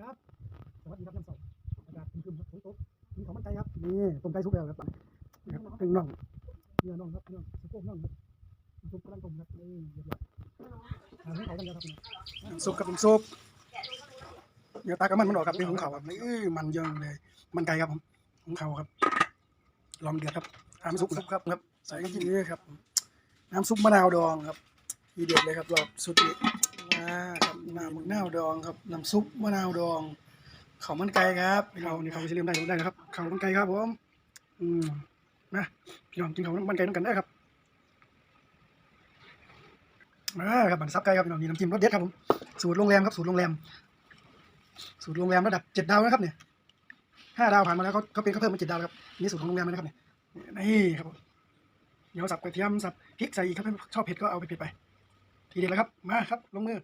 ครับ สวัสดีครับน้ำสองอากาศครึมๆครับฝนตกมีของมันไก่ครับ นี่ต้มไก่สุกแล้วครับนะครับตึงน่องเนื้อน่องครับเนื้อสะโพกน่องครับซุปกำลังต้มครับนี่เรียบร้อยทานให้เขากันแล้วครับซุปครับน้ำซุปเดี๋ยวตากระมันมันออกครับนี่ของเขาครับนี่มันเยอะเลย มันไก่ครับผมของเขาครับ ลองเดือดครับน้ำซุปครับครับ ใส่กันที่นี่ครับ น้ำซุปมะนาวดองครับ ทีเด็ดเลยครับรอบสุดนี้อ่าครับน้ำมะนาวดองครับน้ำซุปมะนาวดองข้าวมันไก่ครับพี่น้องนี่เขาจะเรียมได้ได้นะครับข้าวมันไก่ครับผมอืมนะพี่น้องกินข้าวมันไก่ต้องกันได้ครับมาครับบันซับไก่ครับพี่น้องนี่น้ำจิ้มรสเด็ดครับผมสูตรโรงแรมครับสูตรโรงแรม สูตรโรงแรมระดับเจ็ดดาวนะครับเนี่ยห้าดาวผ่านมาแล้วเขาเขาเป็นเขาเพิ่มมาเจ็ดดาวแล้วครับนี่สูตรของโรงแรมนะครับเนี่ยนี่ครับผมเดี๋ยวสับกระเทียมสับพริกใส่อีกครับชอบเผ็ดก็เอาไปเผ็ดไป ทีเดียวแล้วครับ มาครับ ลงมือ